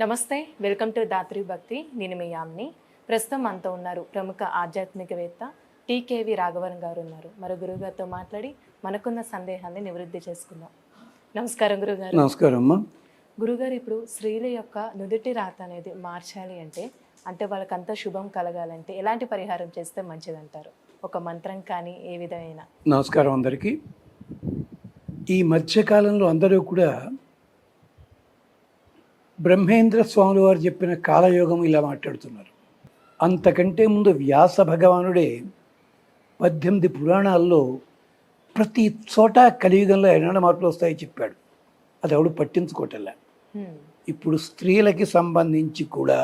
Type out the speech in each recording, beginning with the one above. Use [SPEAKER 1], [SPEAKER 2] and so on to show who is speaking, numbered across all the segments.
[SPEAKER 1] నమస్తే welcome to Dhatri భక్తి. నేను మీ యామ్ని. ప్రస్తుతం మనతో ఉన్నారు ప్రముఖ ఆధ్యాత్మికవేత్త టీకేవి రాఘవన్ గారు ఉన్నారు. మరో గురువుగారితో మాట్లాడి మనకున్న సందేహాన్ని నివృత్తి చేసుకుందాం. నమస్కారం గురుగారు
[SPEAKER 2] నమస్కారం అమ్మా.
[SPEAKER 1] గురుగారు ఇప్పుడు స్త్రీల యొక్క నుదుటి రాత అనేది మార్చాలి అంటే అంటే వాళ్ళకంతా శుభం కలగాలంటే ఎలాంటి పరిహారం చేస్తే మంచిదంటారు? ఒక మంత్రం కానీ ఏ విధమైన.
[SPEAKER 2] నమస్కారం అందరికీ. ఈ మధ్యకాలంలో అందరూ కూడా బ్రహ్మేంద్ర స్వాముల వారు చెప్పిన కాలయోగం ఇలా మాట్లాడుతున్నారు. అంతకంటే ముందు వ్యాస భగవానుడే పద్దెనిమిది పురాణాల్లో ప్రతి చోట కలియుగంలో ఎన్నడ మార్పులు వస్తాయో చెప్పాడు. అది ఎవడు పట్టించుకోవటంలా. ఇప్పుడు స్త్రీలకి సంబంధించి కూడా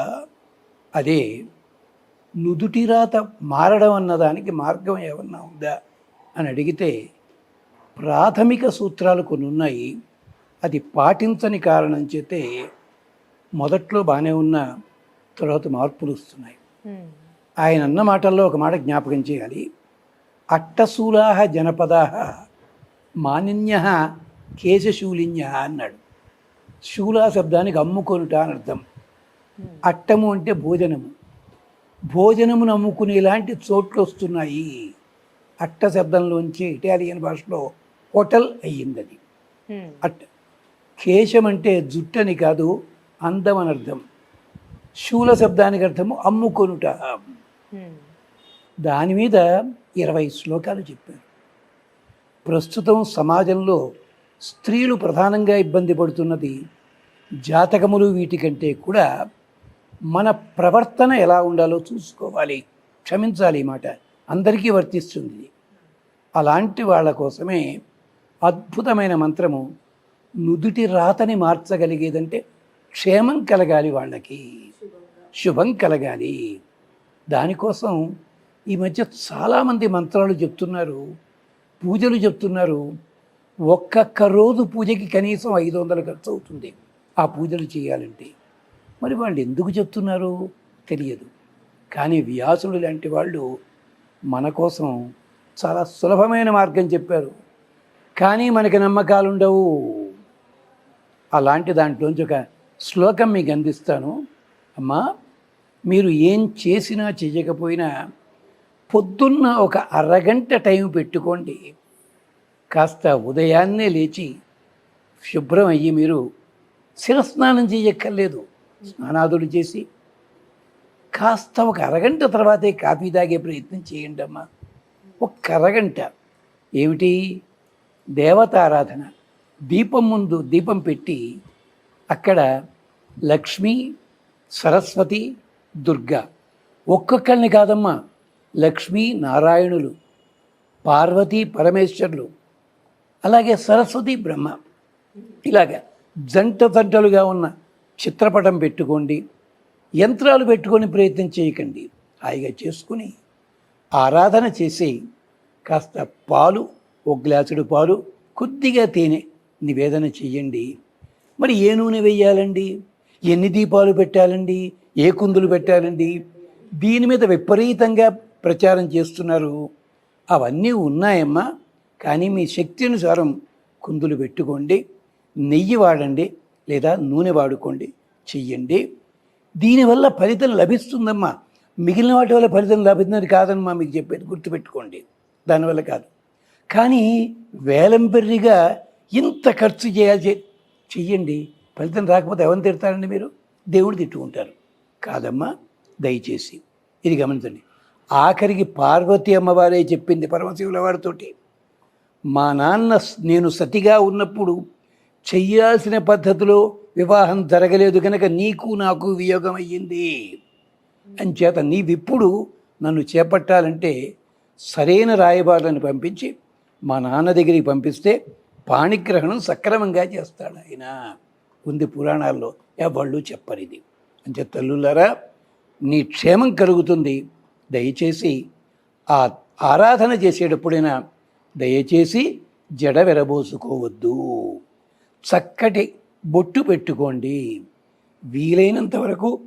[SPEAKER 2] అదే నుదుటి రాత మారడం అన్నదానికి మార్గం ఏమన్నా ఉందా అని అడిగితే ప్రాథమిక సూత్రాలు కొన్ని ఉన్నాయి అది పాటించని కారణం చేతే మొదట్లో బాగానే ఉన్న తర్వాత మార్పులు వస్తున్నాయి. ఆయన అన్న మాటల్లో ఒక మాట జ్ఞాపకం చేయాలి. అట్టశూలాహ జనపదాహ మానిన్య కేశశూలిన్య అన్నాడు. శూలా శబ్దానికి అమ్ముకొనుట అని అర్థం. అట్టము అంటే భోజనము. భోజనమును అమ్ముకునేలాంటి చోట్లు వస్తున్నాయి. అట్ట శబ్దంలోంచి ఇటాలియన్ భాషలో హోటల్ అయ్యింది అది. అట్ట కేశం అంటే జుట్టని కాదు అందం అని అర్థం శూల శబ్దానికి అర్థము అమ్ముకొనుట. దాని మీద ఇరవై శ్లోకాలు చెప్పారు. ప్రస్తుతం సమాజంలో స్త్రీలు ప్రధానంగా ఇబ్బంది పడుతున్నది జాతకములు వీటికంటే కూడా మన ప్రవర్తన ఎలా ఉండాలో చూసుకోవాలి క్షమించాలి ఈ మాట అందరికీ వర్తిస్తుంది. అలాంటి వాళ్ళ కోసమే అద్భుతమైన మంత్రము నుదుటి రాతని మార్చగలిగేదంటే క్షేమం కలగాలి వాళ్ళకి. శుభం కలగాలి. దానికోసం ఈ మధ్య చాలామంది మంత్రాలు చెప్తున్నారు పూజలు చెప్తున్నారు. ఒక్కొక్క రోజు పూజకి కనీసం ఐదు వందలు ఖర్చు అవుతుంది ఆ పూజలు చేయాలంటే. మరి వాళ్ళు ఎందుకు చెప్తున్నారు తెలియదు. కానీ వ్యాసుడు లాంటి వాళ్ళు మన కోసం చాలా సులభమైన మార్గం చెప్పారు. కానీ మనకి నమ్మకాలు ఉండవు అలాంటి దాంట్లోంచి ఒక శ్లోకం మీకు అందిస్తాను. అమ్మా మీరు ఏం చేసినా చేయకపోయినా పొద్దున్న ఒక అరగంట టైం పెట్టుకోండి. కాస్త ఉదయాన్నే లేచి శుభ్రం అయ్యి మీరు శిరస్నానం చేయక్కర్లేదు. స్నానాదులు చేసి కాస్త ఒక అరగంట తర్వాతే కాఫీ తాగే ప్రయత్నం చేయండి అమ్మా. ఒక్క అరగంట. ఏమిటి? దేవతారాధన. దీపం ముందు దీపం పెట్టి అక్కడ లక్ష్మి సరస్వతి దుర్గా. ఒక్కొక్కరిని కాదమ్మా లక్ష్మీ నారాయణులు పార్వతీ పరమేశ్వరులు అలాగే సరస్వతి బ్రహ్మ. ఇలాగ జంట జంటలుగా ఉన్న చిత్రపటం పెట్టుకోండి యంత్రాలు పెట్టుకొని ప్రయత్నం చేయకండి. హాయిగా చేసుకుని ఆరాధన చేసి కాస్త పాలు ఒక గ్లాసుడు పాలు కొద్దిగా తేనె నివేదన చెయ్యండి మరి ఏ నూనె వేయాలండి? ఎన్ని దీపాలు పెట్టాలండి? ఏ కుందులు పెట్టాలండి? దీని మీద విపరీతంగా ప్రచారం చేస్తున్నారు. అవన్నీ ఉన్నాయమ్మా. కానీ మీ శక్తి అనుసారం కుందులు పెట్టుకోండి నెయ్యి వాడండి లేదా నూనె వాడుకోండి చెయ్యండి. దీనివల్ల ఫలితం లభిస్తుందమ్మా. మిగిలిన వాటి వల్ల ఫలితం లభిస్తున్నది కాదమ్మా మీకు చెప్పేది గుర్తుపెట్టుకోండి. దానివల్ల కాదు. కానీ వేలంపెర్రిగా ఇంత ఖర్చు చేయాల్సి చెయ్యండి. ఫలితం రాకపోతే ఎవరిని తిడతారండి మీరు? దేవుడు తిట్టుకుంటారు. కాదమ్మా దయచేసి. ఇది గమనించండి. ఆఖరికి పార్వతి అమ్మవారే చెప్పింది పరమశివుల వారితోటి. మా నాన్న నేను సతిగా ఉన్నప్పుడు చెయ్యాల్సిన పద్ధతిలో వివాహం జరగలేదు కనుక నీకు నాకు వియోగం అయ్యింది అంచేత నీవిప్పుడు నన్ను చేపట్టాలంటే సరైన రాయబారులను పంపించి మా నాన్న దగ్గరికి పంపిస్తే పాణిగ్రహణం సక్రమంగా చేస్తాడు ఆయన. ఉంది పురాణాల్లో ఎవళ్ళు చెప్పరిది అంటే తల్లులారా నీ క్షేమం కలుగుతుంది. దయచేసి ఆ ఆరాధన చేసేటప్పుడైనా దయచేసి జడ విరబోసుకోవద్దు. చక్కటి బొట్టు పెట్టుకోండి. వీలైనంత వరకు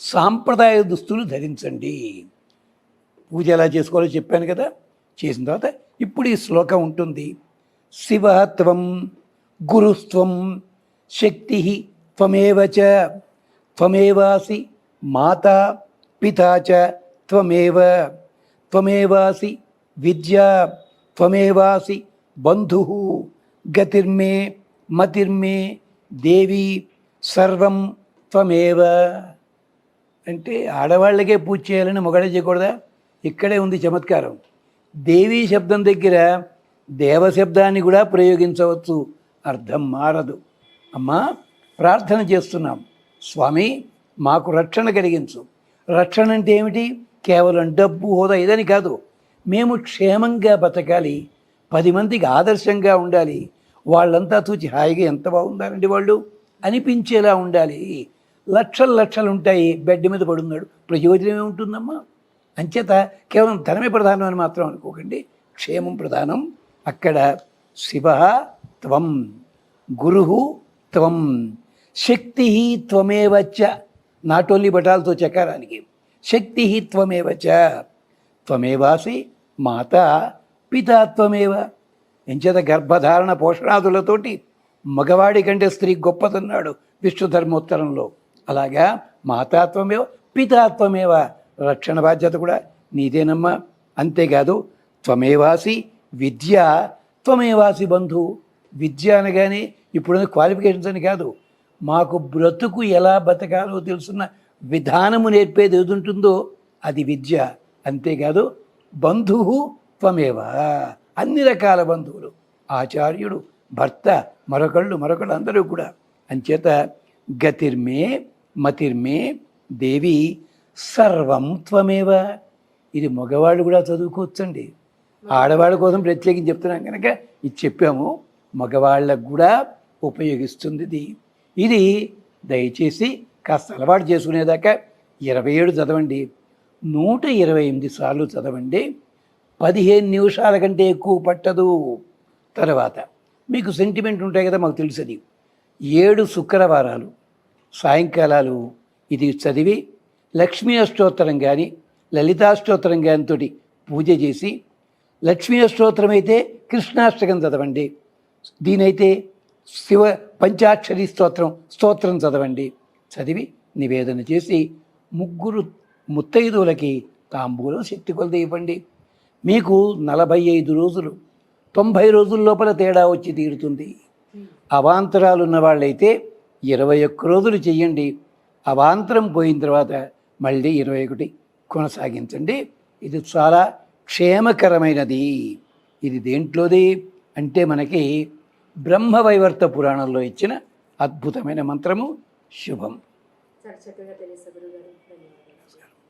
[SPEAKER 2] సాంప్రదాయ దుస్తులు ధరించండి. పూజ ఎలా చేసుకోవాలో చెప్పాను కదా? చేసిన తర్వాత ఇప్పుడు ఈ శ్లోకం ఉంటుంది. శివత్వం గురుస్త్వం శక్తి త్వమేవ చ. త్వమేవాసి మాతా పితా చ త్వమేవ. త్వమేవాసి విద్యా త్వమేవాసి బంధు. గతిర్మే మతిర్మే దేవి సర్వం త్వమేవ. అంటే ఆడవాళ్ళకే పూజ చేయాలని మొగాడే చేయకూడదా? ఇక్కడే ఉంది చమత్కారం. దేవీ శబ్దం దగ్గర దేవ శబ్దాన్ని కూడా ప్రయోగించవచ్చు. అర్థం మారదు. అమ్మా ప్రార్థన చేస్తున్నాం. స్వామి మాకు రక్షణ కలిగించు. రక్షణ అంటే ఏమిటి? కేవలం డబ్బు హోదా ఇదని కాదు. మేము క్షేమంగా బతకాలి. పది మందికి ఆదర్శంగా ఉండాలి. వాళ్ళంతా చూచి హాయిగా ఎంత బాగుందారండి వాళ్ళు? అనిపించేలా ఉండాలి. లక్షలు లక్షలు ఉంటాయి. బెడ్ మీద పడున్నాడు. ప్రయోజనం ఏముంటుందమ్మా? అంచేత కేవలం ధనమే ప్రధానం అని మాత్రం అనుకోకండి. క్షేమం ప్రధానం. అక్కడ శివ త్వం గురు త్వం శక్తి త్వమేవచ్చ నాట్ ఓన్లీ బటాలతో చకారానికి. శక్తి త్వమేవచ త్వమేవాసి మాత పితా త్వమేవ. ఎంచేత గర్భధారణ పోషణాదులతోటి మగవాడి కంటే స్త్రీ గొప్పదన్నాడు విష్ణు ధర్మోత్తరంలో అలాగా మాతాత్వమేవ పితాత్వమేవ రక్షణ బాధ్యత కూడా నీదేనమ్మా. అంతేకాదు త్వమేవాసి విద్య త్వమేవాసి బంధు. విద్య అనగానే ఇప్పుడున్న క్వాలిఫికేషన్స్ అని కాదు. మాకు బ్రతుకు ఎలా బతకాలో తెలుసున్న విధానము నేర్పేది ఏది ఉంటుందో అది విద్య. అంతేకాదు బంధువు త్వమేవ? అన్ని రకాల బంధువులు. ఆచార్యుడు భర్త మరొకళ్ళు మరొకళ్ళు అందరూ కూడా. అంచేత గతిర్మే మతిర్మే దేవి సర్వం త్వమేవ. ఇది మగవాళ్ళు కూడా చదువుకోవచ్చండి. ఆడవాళ్ళ కోసం ప్రత్యేకించి చెప్తున్నాం కనుక ఇది చెప్పాము మగవాళ్ళకు కూడా ఉపయోగిస్తుంది ఇది. ఇది దయచేసి కాస్త అలవాటు చేసుకునేదాకా ఇరవై ఏడు చదవండి నూట ఇరవై ఎనిమిది సార్లు చదవండి పదిహేను నిమిషాల కంటే ఎక్కువ పట్టదు. తర్వాత మీకు సెంటిమెంట్ ఉంటాయి కదా మాకు తెలుసది. ఏడు శుక్రవారాలు సాయంకాలాలు ఇది చదివి లక్ష్మీ అష్టోత్తరం కానీ లలితాష్టోత్తరం కానీ తోటి పూజ చేసి లక్ష్మీ అష్టోత్తరం అయితే కృష్ణాష్టకం చదవండి. దీనైతే శివ పంచాక్షరి స్తోత్రం స్తోత్రం చదవండి. చదివి నివేదన చేసి ముగ్గురు ముత్తైదువులకి తాంబూలం శక్తి కొలత ఇవ్వండి మీకు నలభై ఐదు రోజులు తొంభై రోజుల లోపల తేడా వచ్చి తీరుతుంది. అవాంతరాలు ఉన్న వాళ్ళైతే ఇరవై ఒక్క రోజులు చెయ్యండి. అవాంతరం పోయిన తర్వాత మళ్ళీ ఇరవై ఒకటి కొనసాగించండి. ఇది చాలా క్షేమకరమైనది. ఇది దేంట్లోది? అంటే మనకి బ్రహ్మవైవర్త పురాణంలో ఇచ్చిన అద్భుతమైన మంత్రము శుభం.